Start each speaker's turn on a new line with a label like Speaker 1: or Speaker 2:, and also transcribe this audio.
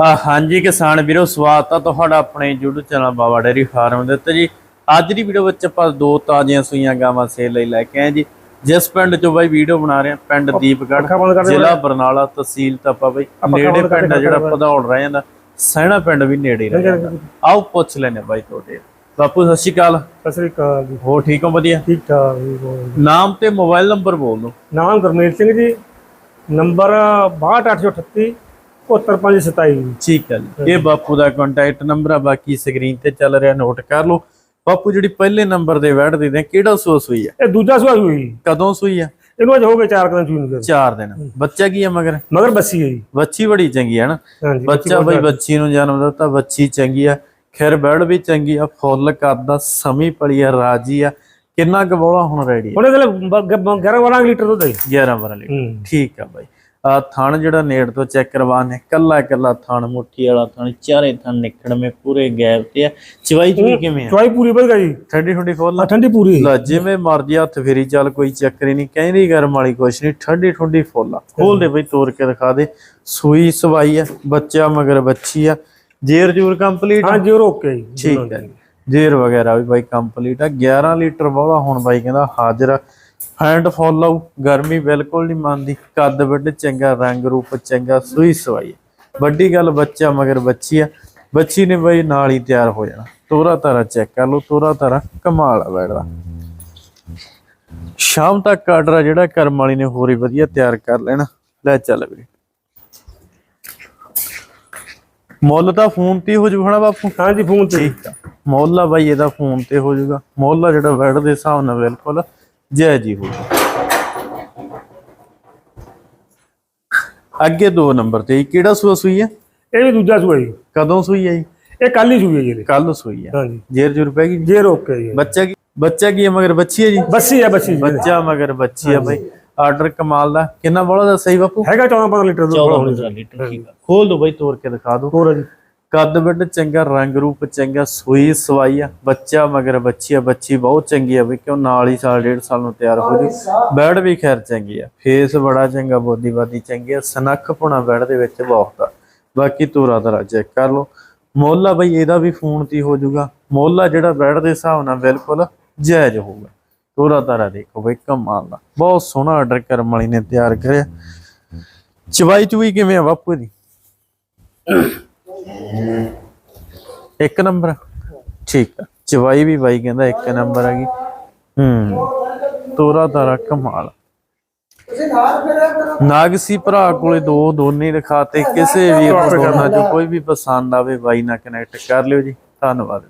Speaker 1: ਆ ਹਾਂਜੀ ਕਿਸਾਨ ਵੀਰੋ ਸਵਾਗਤ ਆ ਤੁਹਾਡਾ ਆਪਣੇ YouTube channel Baba dairy farm ਦੇ ਉੱਤੇ ਜੀ। ਅੱਜ ਦੀ ਵੀਡੀਓ ਵਿੱਚ ਆਪਾਂ ਦੋ ਤਾਜ਼ੀਆਂ ਸੂਈਆਂ ਗਾਵਾਂ ਸੇਲ ਲਈ ਲੈ ਕੇ ਆਏ ਜੀ। ਜਿਸ ਪਿੰਡ ਚੋਂ ਬਾਈ ਵੀਡੀਓ ਬਣਾ ਰਹੇ ਆ ਪਿੰਡ ਦੀਪਗੜ੍ਹ ਜ਼ਿਲ੍ਹਾ ਬਰਨਾਲਾ ਤਹਿਸੀਲ ਤਪਾ ਬਾਈ ਨੇੜੇ ਪਿੰਡ ਆ ਜਿਹੜਾ। ਪਧੌੜ ਰਹਿ ਜਾਂਦਾ ਸਹਿਣਾ ਪਿੰਡ ਵੀ ਨੇੜੇ ਰਹਿ ਜਾਂਦਾ। ਆਓ ਪੁੱਛ ਲੈਨੇ ਬਾਈ ਤੁਹਾਡੇ। ਬਾਪੂ ਸਤਿ ਸ਼੍ਰੀ ਅਕਾਲ।
Speaker 2: ਸਤਿ ਸ੍ਰੀ ਅਕਾਲ ਜੀ।
Speaker 1: ਹੋ ਠੀਕ ਹੋ ਵਧੀਆ?
Speaker 2: ਠੀਕ ਠਾਕ ਜੀ।
Speaker 1: ਨਾਮ ਤੇ ਮੋਬਾਈਲ ਨੰਬਰ ਬੋਲ ਦਿਓ।
Speaker 2: ਨਾਮ ਗੁਰਮੇਲ ਸਿੰਘ ਜੀ ਨੰਬਰ 6238 74527
Speaker 1: ਠੀਕ ਹੈ ਜੀ। ਇਹ ਬਾਪੂ ਦਾ ਕੰਟੈਕਟ ਨੰਬਰ ਆ ਬਾਕੀ ਸਕਰੀਨ ਤੇ ਚੱਲ ਰਿਹਾ ਨੋਟ ਕਰ ਲਓ। ਬਾਪੂ ਜਿਹੜੀ ਪਹਿਲੇ ਨੰਬਰ ਦੇ ਵੈਟ ਦੇ ਦੇ ਕਿਹੜਾ ਸੂਆ ਸੂਈ ਆ?
Speaker 2: ਇਹ ਦੂਜਾ ਸੁਆ ਜੀ
Speaker 1: ਕਦੋਂ ਸੂਈ ਆ?
Speaker 2: ਇਹਨੂੰ ਅਜ ਹੋ ਗਏ 4 ਦਿਨ ਚੂਨ ਕਰ
Speaker 1: 4 ਦਿਨ। ਬੱਚਾ ਕੀ ਆ ਮਗਰ?
Speaker 2: ਮਗਰ ਬੱਸੀ ਹੈ ਜੀ।
Speaker 1: ਬੱਚੀ ਬੜੀ ਚੰਗੀ ਹੈ ਨਾ।
Speaker 2: ਹਾਂਜੀ
Speaker 1: ਬੱਚਾ ਬਈ ਬੱਚੀ ਨੂੰ ਜਨਮ ਦਿੱਤਾ ਬੱਚੀ ਚੰਗੀ ਆ। ਖੈਰ ਬੈੜ ਵੀ ਚੰਗੀ ਆ ਫੁੱਲ ਕਰਦਾ ਸਮੀ ਪਲੀ ਆ ਰਾਜੀ ਆ। ਕਿੰਨਾ ਬੋਲਾ ਹੁਣ ਰੈਡੀ
Speaker 2: ਹੁਣ ਇਹਦੇ 11 12 ਲੀਟਰ ਦੁੱਧ ਹੈ
Speaker 1: 11 ਵਾਰ ਲਈ
Speaker 2: ਹੂੰ।
Speaker 1: ਠੀਕ ਆ ਬਾਈ। ਆ ਥਣ ਜਿਹੜਾ ਨੇੜ ਤੋਂ ਚੈੱਕ ਕਰਵਾਣੇ ਕੱਲਾ ਕੱਲਾ ਥਣ ਮੁੱਠੀ ਵਾਲਾ ਥਣ ਚਾਰੇ ਥਣ ਨਿਕੜਵੇਂ ਪੂਰੇ ਗੈਪ ਤੇ ਆ। ਚਵਾਈ ਚੂਈ ਕਿਵੇਂ ਆ?
Speaker 2: ਚੁਆਈ ਪੂਰੀ ਵਧਗਾ ਜੀ
Speaker 1: ਠੰਡੀ ਠੰਡੀ ਖੋਲ
Speaker 2: ਆ ਠੰਡੀ ਪੂਰੀ।
Speaker 1: ਲਾ ਜਿਵੇਂ ਮਰਜ਼ੀ ਹੱਥ ਫੇਰੀ ਚੱਲ ਕੋਈ ਚੱਕਰ ਹੀ ਨਹੀਂ। ਕਹਿੰਦੀ ਗਰਮ ਵਾਲੀ ਕੁਛ ਨਹੀਂ ਠੰਡੀ ਠੰਡੀ ਫੁੱਲ ਆ ਖੋਲ ਦੇ ਬਈ ਤੋੜ ਕੇ ਦਿਖਾ ਦੇ। ਸੂਈ ਸਵਾਈ ਆ ਬੱਚਾ ਮਗਰ ਬੱਚੀ ਆ। ਜੇਰ ਜੂਰ ਕੰਪਲੀਟ
Speaker 2: ਹਾਂ ਜੀ ਉਹ ਓਕੇ ਜੀ
Speaker 1: ਠੀਕ ਹੈ ਜੇਰ ਵਗੈਰਾ ਵੀ ਬਾਈ ਕੰਪਲੀਟ ਆ। 11 ਲੀਟਰ ਵਾਲਾ ਹੁਣ ਬਾਈ ਕਹਿੰਦਾ ਹਾਜ਼ਰ ਆ। ਹੈਂਡ ਫੁੱਲ ਗਰਮੀ ਬਿਲਕੁਲ ਨਹੀਂ ਮੰਨਦੀ। ਕੱਦ ਵੱਡ ਚੰਗਾ ਰੰਗ ਰੂਪ ਚੰਗਾ ਸੂਈ ਸਵਾਈ। ਵੱਡੀ ਗੱਲ ਬੱਚਾ ਮਗਰ ਬੱਚੀ ਆ। ਬੱਚੀ ਨੇ ਬਾਈ ਨਾਲ ਹੀ ਤਿਆਰ ਹੋ ਜਾਣਾ। ਤੋਰਾ ਤਾਰਾ ਚੈੱਕ ਕਰ ਲਓ ਤੋਰਾ ਤਾਰਾ ਕਮਾਲ ਆ ਬੈਠਦਾ ਸ਼ਾਮ ਤੱਕ ਆਰਡਰ ਜਿਹੜਾ ਕਰਮ ਵਾਲੀ ਨੇ ਹੋਰ ਹੀ ਵਧੀਆ ਤਿਆਰ ਕਰ ਲੈਣਾ। ਲੈ ਚੱਲ ਵੀਰੇ। ਮੁੱਲ ਤਾਂ ਫੋਨ ਤੇ ਹੀ ਹੋ ਜੂ ਹਨਾ ਬਾਪੂ?
Speaker 2: ਹਾਂ ਜੀ ਫੋਨ ਤੇ।
Speaker 1: ਮੁੱਲ ਆ ਬਾਈ ਇਹਦਾ ਫੋਨ ਤੇ ਹੋ ਜਾਊਗਾ। ਮੁੱਲ ਆ ਜਿਹੜਾ ਵੈਟ ਦੇ ਹਿਸਾਬ ਨਾਲ ਬਿਲਕੁਲ। ਜੈ ਜੀ ਹੋਊਗਾ ਅੱਗੇ ਦੋ ਨੰਬਰ ਤੇ ਜੀ, ਕਿਹੜਾ ਸੂਆ ਸੂਈ ਆ
Speaker 2: ਇਹ ਵੀ ਦੂਜਾ ਸੁਆ ਜੀ।
Speaker 1: ਕਦੋਂ ਸੂਈ ਜੀ?
Speaker 2: ਇਹ ਕੱਲ ਹੀ ਸੂਈ ਹੈ ਜੀ।
Speaker 1: ਕੱਲ ਸੂਈ
Speaker 2: ਹਾਂ। ਜੀ
Speaker 1: ਜੇਰ ਜੁਰ ਪੈ ਗਈ?
Speaker 2: ਜੇ ਓਕੇ ਜੀ।
Speaker 1: ਬੱਚਾ ਕੀ ਬੱਚਾ ਕੀ ਆ ਮਗਰ ਬੱਚੀ ਹੈ ਜੀ?
Speaker 2: ਬੱਸੀ ਹੈ ਬੱਸੀ ਜੀ।
Speaker 1: ਬੱਚਾ ਮਗਰ ਬੱਚੀ ਆ ਬਾਈ। ਆਰਡਰ ਕਮਾਲ ਦਾ। ਕਿੰਨਾ ਬੋਲਾ ਦਾ ਸਹੀ ਬਾਪੂ?
Speaker 2: ਹੈਗਾ 14 15 ਲੀਟਰ ਦੁੱਧ
Speaker 1: 14 15 ਲੀਟਰ ਖੋਲ ਦੋ ਬਾਈ ਤੋੜ ਕੇ ਦਿਖਾ ਦੋ।
Speaker 2: ਹੋਰ ਹੈ ਜੀ।
Speaker 1: ਕੱਦ ਵੱਡ ਚੰਗਾ, ਰੰਗ ਰੂਪ ਚੰਗਾ, ਸੂਈ ਸਵਾਈ ਆ। ਬੱਚਾ ਮਗਰ ਬੱਚੀ ਆ, ਬੱਚੀ ਬਹੁਤ ਚੰਗੀ ਆ। ਵੀ ਕਿਉਂ ਨਾਲ ਹੀ ਸਾਲ, ਡੇਢ ਸਾਲ ਨੂੰ ਤਿਆਰ ਹੋ ਜੂ। ਬੈੜ ਵੀ ਖੈਰ ਚੰਗੀ ਆ। ਫੇਸ ਬੜਾ ਚੰਗਾ, ਬੋਦੀ ਬਾਦੀ ਚੰਗੀ ਆ। ਸਨੱਖ ਪੁਣਾ ਬੈੜ ਦੇ ਵਿੱਚ ਬਹੁਤ ਆ। ਬਾਕੀ ਤੋਰਾ ਤਰਾ ਚੈੱਕ ਕਰ ਲਓ। ਮੁੱਲ ਬਈ, ਇਹਦਾ ਵੀ ਫੋਨ ਤੇ ਹੀ ਹੋ ਜਾਊਗਾ ਮੁੱਲ ਜਿਹੜਾ ਬੈੜ ਦੇ ਹਿਸਾਬ ਨਾਲ ਬਿਲਕੁਲ ਜਾਇਜ਼ ਹੋਊਗਾ। ਤੋਰਾ ਤਾਰਾ ਦੇਖੋ ਬਈ, ਕਮਾਲ ਦਾ ਬਹੁਤ ਸੋਹਣਾ ਆਰਡਰ ਕਰਮ ਵਾਲੀ ਨੇ ਤਿਆਰ ਕਰਿਆ। ਚਵਾਈ ਚੁਈ ਕਿਵੇਂ ਆ ਬਾਪੂ ਦੀ ਇੱਕ ਨੰਬਰ? ਠੀਕ ਆ। ਚਵਾਈ ਵੀ ਬਾਈ ਕਹਿੰਦਾ ਇੱਕ ਨੰਬਰ ਹੈਗੀ। ਹੂੰ। ਤੋਰਾ ਤਾਰਾ ਕਮਾਲ। ਨਾਗਸੀ ਭਰਾ ਕੋਲੇ ਦੋ ਦੋਨੇ ਦਿਖਾਤੇ ਕਿਸੇ ਵੀ ਕੋਈ ਵੀ ਪਸੰਦ ਆਵੇ ਬਾਈ ਨਾਲ ਕਨੈਕਟ ਕਰ ਲਿਓ ਜੀ। ਧੰਨਵਾਦ।